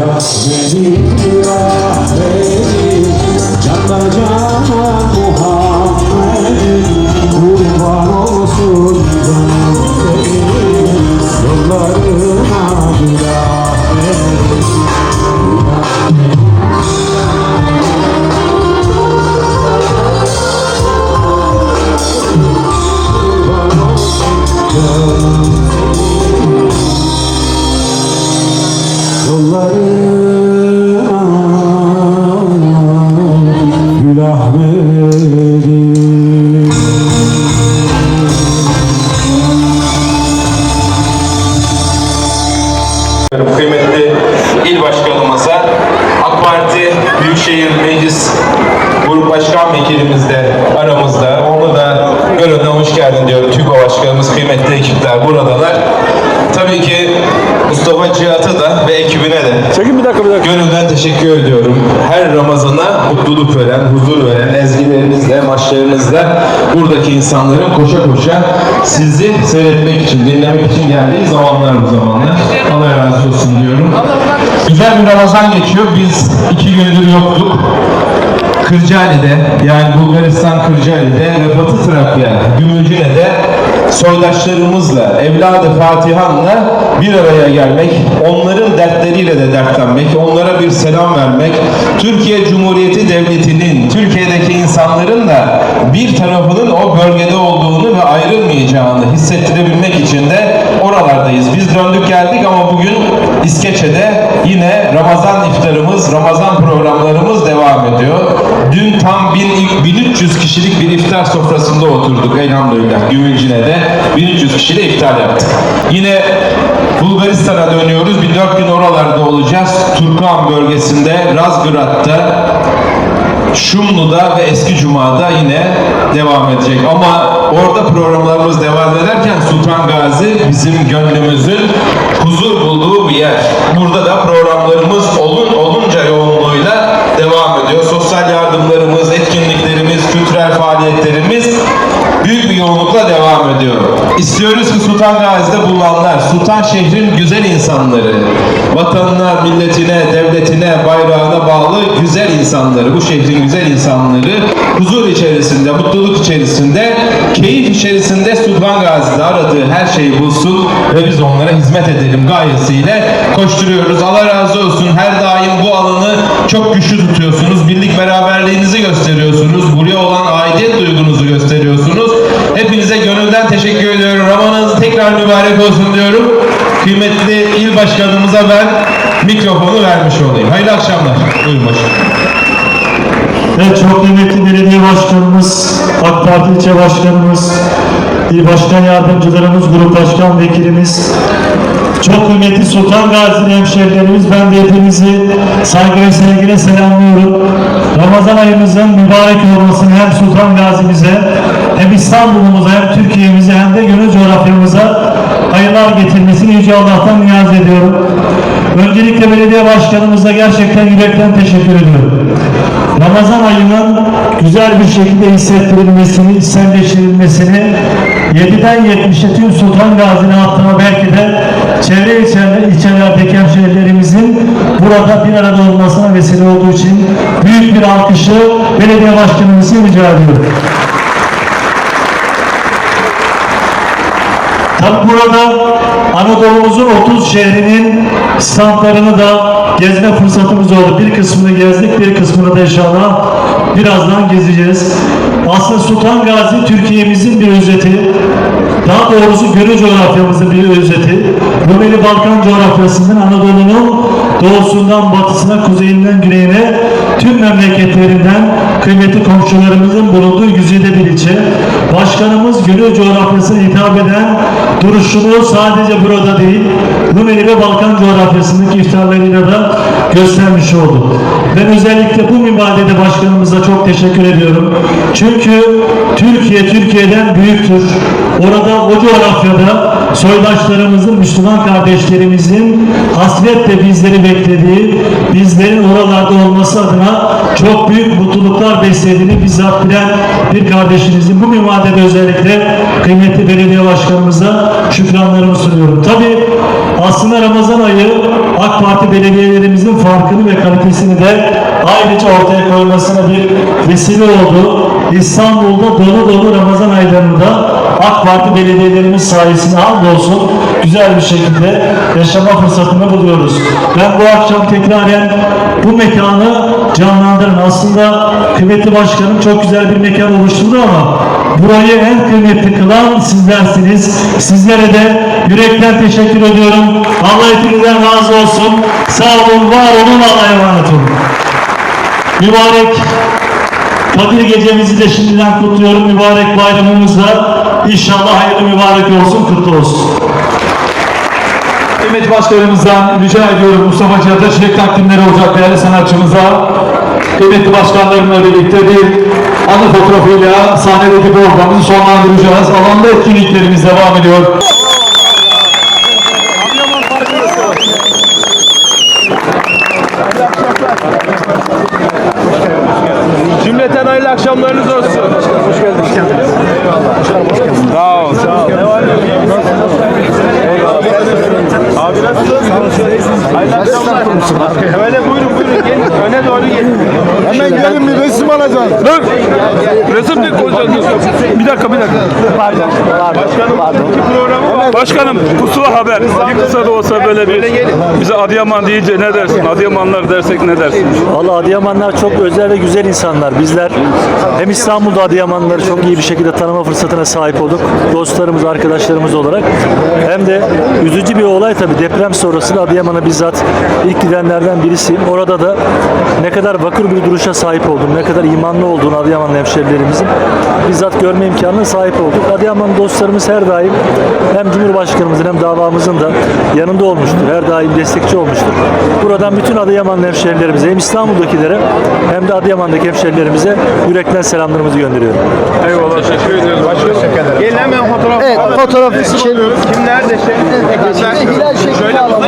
God's will. Yollarına Gül Ahmet'im Kıymetli il başkanımıza, AK Parti Büyükşehir Meclis Grup Başkan Vekilimiz de aramızda. Onu da görüne hoş geldin diyor TÜGO Başkanımız, kıymetli ekipler buradalar. Tabii ki Mustafa Cihat'a da ve ekibine de Çekin bir dakika bir dakika. Gönülden teşekkür ediyorum. Her Ramazan'a mutluluk veren, huzur veren ezgilerinizle, maçlarınızla buradaki insanların koşa koşa sizi seyretmek için, dinlemek için geldiği zamanlar bu zamanlar. Allah razı olsun diyorum. Güzel bir Ramazan geçiyor. Biz iki gündür yoktuk. Kırcaali'de yani Bulgaristan Kırcaali'de ve Batı Trakya Gümülcine'de soydaşlarımızla, evladı Fatihan'la bir araya gelmek, onların dertleriyle de dertlenmek, onlara bir selam vermek, Türkiye Cumhuriyeti Devleti'nin, Türkiye'deki insanların da bir tarafının o bölgede olduğunu ve ayrılmayacağını hissettirebilmek için de oralardayız. Biz döndük geldik ama bugün İskeçe'de yine Ramazan iftarımız, Ramazan programlarımız devam ediyor. Dün tam 1000 1300 kişilik bir iftar sofrasında oturduk elhamdülillah Gümülcine'de. 1300 kişiyle iftar yaptık. Yine Bulgaristan'a dönüyoruz. Bir dört gün oralarda olacağız. Turkan bölgesinde, Razgrad'da, Şumlu'da ve Eski Cuma'da yine devam edecek. Ama orada programlarımız devam ederken Sultan Gazi bizim gönlümüzün huzur bulduğu bir yer. Burada da programlarımız olun olunca yoğunluğuyla devam ediyor. Sosyal yardımlarımız, etkinliklerimiz, kültürel faaliyetlerimiz büyük bir yoğunlukla devam ediyor. İstiyoruz ki Sultan Gazi'de bulunanlar, Sultan şehrin güzel insanları, vatanına, milletine, devletine, bayrağına bağlı güzel insanları, bu şehrin güzel insanları huzur içerisinde, mutluluk içerisinde, keyif içerisinde Sultan Gazi'de aradığı her şeyi bulsun ve biz onlara hizmet edelim gayesiyle koşturuyoruz. Allah razı olsun. Her daim bu alanı çok güçlü tutuyorsunuz. Birlik beraberliğinizi gösteriyorsunuz. Buraya olan aidiyet duygunuzu gösteriyorsunuz. Hepinize gönülden teşekkür ediyorum. Ramazanınız tekrar mübarek olsun diyorum. Kıymetli il başkanımıza ben mikrofonu vermiş olayım. Hayırlı akşamlar. Buyurun başkanım. Evet çok kıymetli belediye başkanımız, AK Parti ilçe başkanımız, il başkan yardımcılarımız, grup başkan vekilimiz, çok kıymetli Sultan Gazi hemşehrilerimiz, ben de hepinizi saygı ve sevgiyle selamlıyorum. Ramazan ayımızın mübarek olmasını hem Sultan Gazi'mize, hem İstanbul'umuza, hem Türkiye'mize, hem de gönül coğrafyamıza hayırlar getirmesini Yüce Allah'tan niyaz ediyorum. Öncelikle belediye başkanımıza gerçekten yürekten teşekkür ediyorum. Ramazan ayının güzel bir şekilde hissettirilmesini, içselleştirilmesini 7'den 70'e tüm Sultan Gazi'nin hattına belki de çevre ilçeler, ilçelerdeki hemşehrilerimizin burada bir arada olmasına vesile olduğu için büyük bir alkışı belediye başkanımızı rica ediyorum. Tabi burada Anadolu'muzun 30 şehrinin standlarını da gezme fırsatımız oldu. Bir kısmını gezdik, bir kısmını da inşallah birazdan gezeceğiz. Aslında Sultan Gazi Türkiye'mizin bir özeti. Daha doğrusu gönül coğrafyamızın bir özeti. Rumeli Balkan coğrafyasının Anadolu'nun doğusundan batısına, kuzeyinden güneyine tüm memleketlerinden kıymetli komşularımızın bulunduğu güzide bir ilçe. Başkanımız gönül coğrafyasına hitap eden duruşunu sadece burada değil, Rumeli ve Balkan coğrafyasındaki iftarlarıyla da göstermiş oldu. Ben özellikle bu mübadelede başkanımıza çok teşekkür ediyorum. Çünkü Türkiye Türkiye'den büyüktür. Orada o coğrafyada soydaşlarımızın, Müslüman kardeşlerimizin hasretle bizleri beklediği, bizlerin oralarda olması adına çok büyük mutluluklar beslediğini bizzat bilen bir kardeşimizin bu mümadede özellikle kıymetli belediye başkanımıza şükranlarımı sunuyorum. Tabi aslında Ramazan ayı AK Parti belediyelerimizin farkını ve kalitesini de ayrıca ortaya koymasına bir vesile oldu. İstanbul'da dolu dolu Ramazan aylarında AK Parti belediyelerimiz sayesinde hamdolsun güzel bir şekilde yaşama fırsatını buluyoruz. Ben bu akşam tekraren bu mekanı canlandırın. Aslında kıymetli başkanım çok güzel bir mekan oluşturdu ama burayı en kıymetli kılan sizlersiniz. Sizlere de yürekten teşekkür ediyorum. Allah hepinizden razı olsun. Sağ olun, var olun, Allah'a emanet olun. Mübarek Kadir gecemizi de şimdiden kutluyorum. Mübarek bayramımızda inşallah hayırlı mübarek olsun, kutlu olsun. Kıymetli başkanımızdan rica ediyorum Mustafa Cihat'a çiçek takdimleri olacak değerli sanatçımıza. Kıymetli başkanlarımla birlikte bir anı fotoğrafıyla sahnedeki programımızı sonlandıracağız. Alanda etkinliklerimiz devam ediyor. Akşamlarınız olsun. Hoş geldin. Sağ ol. Sağ ol. Ne var ne yok? Abi nasılsın? Hayırlı akşamlar. Böyle buyurun buyurun gelin. Öne doğru gelin. Hemen gelin bir resim alacağız. Dur. Resim de koyacağız. Bir dakika bir dakika. Başkanım iki programı var. Başkanım pusula haber. Bir kısa da olsa böyle bir bize Adıyaman deyince ne dersin? Adıyamanlar dersek ne dersin? Valla Adıyamanlar çok özel ve güzel insanlar. Bizler hem İstanbul'da Adıyamanları çok iyi bir şekilde tanıma fırsatına sahip olduk. Dostlarımız, arkadaşlarımız olarak. Hem de üzücü bir olay tabii. Deprem sonrasında Adıyaman'a bizzat ilk gidenlerden birisiyim. Orada da ne kadar vakır bir duruşa sahip olduğunu, ne kadar imanlı olduğunu Adıyamanlı hemşerilerimizin bizzat görme imkanına sahip olduk. Adıyaman dostlarımız her daim hem Cumhurbaşkanımızın hem davamızın da yanında olmuştur. Her daim destekçi olmuştur. Buradan bütün Adıyamanlı hemşerilerimize hem İstanbul'dakilere hem de Adıyaman'daki hemşerilerimize yürekten selamlarımızı gönderiyorum. Eyvallah teşekkür ederim. Gelin hemen fotoğraf. Evet fotoğraf için. Kim nerede şey? Hilal şeklinde alalım.